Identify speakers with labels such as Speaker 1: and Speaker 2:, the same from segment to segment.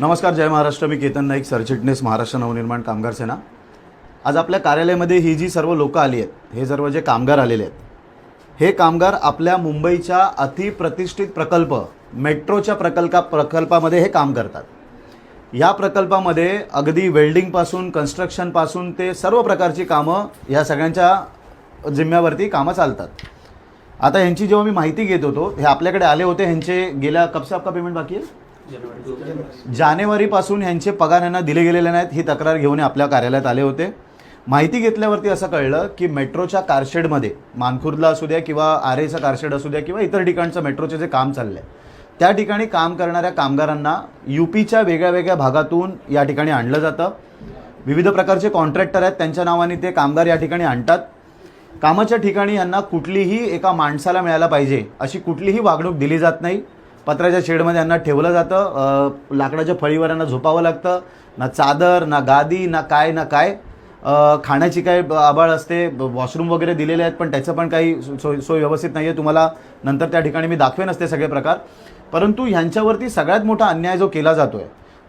Speaker 1: नमस्कार जय महाराष्ट्र. मी केतन नाईक सरचिटणीस महाराष्ट्र नवनिर्माण कामगार सेना. आज आपल्या कार्यालयामध्ये ही जी सर्व लोकं आली आहेत हे सर्व जे कामगार आलेले आहेत हे कामगार आपल्या मुंबईच्या अतिप्रतिष्ठित प्रकल्प मेट्रोच्या प्रकल्पा प्रकल्पामध्ये हे काम करतात. या प्रकल्पामध्ये अगदी वेल्डिंगपासून कन्स्ट्रक्शनपासून ते सर्व प्रकारची कामं ह्या सगळ्यांच्या जिम्म्यावरती कामं चालतात. आता ह्यांची जेव्हा मी माहिती घेत होतो हे आपल्याकडे आले होते ह्यांचे गेल्या कब का आपका पेमेंट बाकी आहे? जानेवारीपासून ह्यांचे पगार यांना दिले गेलेले नाहीत ही तक्रार घेऊन आपल्या कार्यालयात आले होते. माहिती घेतल्यावरती असं कळलं की मेट्रोच्या कारशेडमध्ये मानखुर्दला असू द्या किंवा आर एचं कारशेड असू द्या किंवा इतर ठिकाणचं मेट्रोचे जे काम चाललं आहे त्या ठिकाणी काम करणाऱ्या कामगारांना यू पीच्या वेगळ्या वेगळ्या भागातून या ठिकाणी आणलं जातं. विविध प्रकारचे कॉन्ट्रॅक्टर आहेत त्यांच्या नावाने ते कामगार या ठिकाणी आणतात. कामाच्या ठिकाणी यांना कुठलीही एका माणसाला मिळायला पाहिजे अशी कुठलीही वागणूक दिली जात नाही. पत्र्याच्या शेडमध्ये यांना ठेवलं जातं. लाकडाच्या फळीवर यांना झोपावं लागतं. ना चादर ना गादी ना काय ना काय. खाण्याची काय ब- आबाळ असते. वॉशरूम वगैरे दिलेले आहेत पण त्याचं पण काही सो- सोय सोय व्यवस्थित नाही आहे तुम्हाला नंतर त्या ठिकाणी मी दाखवेन असते सगळे प्रकार. परंतु ह्यांच्यावरती सगळ्यात मोठा अन्याय जो केला जातो आहे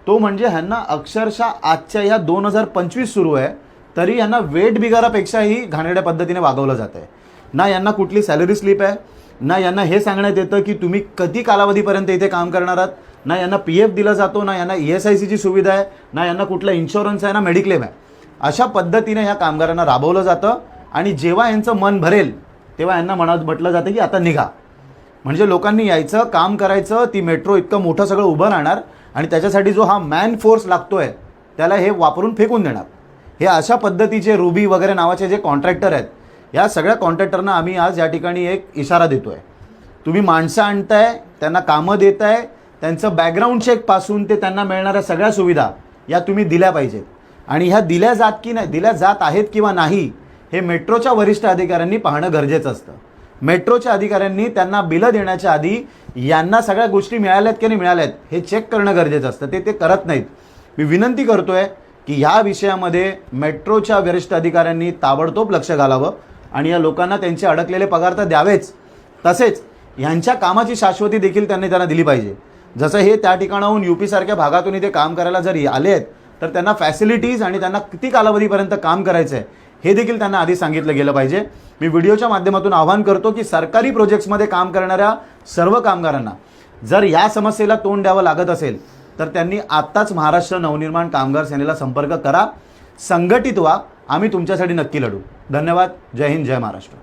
Speaker 1: तो म्हणजे ह्यांना अक्षरशः आजच्या ह्या दोन हजार पंचवीस सुरू आहे तरी यांना वेट बिगारापेक्षाही घाणेरड्या पद्धतीने वागवलं जात आहे ना यांना कुठली सॅलरी स्लिप आहे ना यांना हे सांगण्यात येतं की तुम्ही कधी कालावधीपर्यंत इथे काम करणार आहात? ना यांना पी एफ दिला जातो ना यांना ई एस आय सीची सुविधा आहे ना यांना कुठला इन्शुरन्स आहे ना मेडिक्लेम आहे. अशा पद्धतीने ह्या कामगारांना राबवलं जातं आणि जेव्हा यांचं मन भरेल तेव्हा यांना मनात म्हटलं जातं की आता निघा. म्हणजे लोकांनी यायचं काम करायचं ती मेट्रो इतकं मोठं सगळं उभं राहणार आणि त्याच्यासाठी जो हा मॅन फोर्स लागतो आहे त्याला हे वापरून फेकून देणार. हे अशा पद्धतीचे रुबी वगैरे नावाचे जे कॉन्ट्रॅक्टर आहेत या सगळ्या कॉन्ट्रॅक्टरना आम्ही आज या ठिकाणी एक इशारा देतोय. तुम्ही माणसं आणताय त्यांना कामं देत आहे त्यांचं बॅकग्राऊंड चेकपासून ते त्यांना मिळणाऱ्या सगळ्या सुविधा या तुम्ही दिल्या पाहिजेत. आणि ह्या दिल्या जात की नाही दिल्या जात आहेत किंवा नाही हे मेट्रोच्या वरिष्ठ अधिकाऱ्यांनी पाहणं गरजेचं असतं. मेट्रोच्या अधिकाऱ्यांनी त्यांना बिलं देण्याच्या आधी यांना सगळ्या गोष्टी मिळाल्यात की नाही मिळाल्यात हे चेक करणं गरजेचं असतं. ते ते करत नाहीत. मी विनंती करतो आहे की ह्या विषयामध्ये मेट्रोच्या वरिष्ठ अधिकाऱ्यांनी ताबडतोब लक्ष घालावं. आणि या लोकांना त्यांचे अडकलेले पगार तर द्यावेच. तसेच ह्यांच्या कामाची शाश्वती देखील त्यांनी त्यांना दिली पाहिजे. जसं हे त्या ठिकाणाहून यू सारख्या भागातून इथे काम करायला जर आले आहेत तर त्यांना फॅसिलिटीज आणि त्यांना किती कालावधीपर्यंत काम करायचं आहे हे देखील त्यांना आधी सांगितलं गेलं पाहिजे. मी व्हिडिओच्या माध्यमातून आवाहन करतो की सरकारी प्रोजेक्ट्समध्ये काम करणाऱ्या सर्व कामगारांना जर या समस्येला तोंड द्यावं लागत असेल तर त्यांनी आत्ताच महाराष्ट्र नवनिर्माण कामगार सेनेला संपर्क करा संघटित व्हा आम्ही तुमच्यासाठी नक्की लढू. धन्यवाद. जय हिंद जय महाराष्ट्र.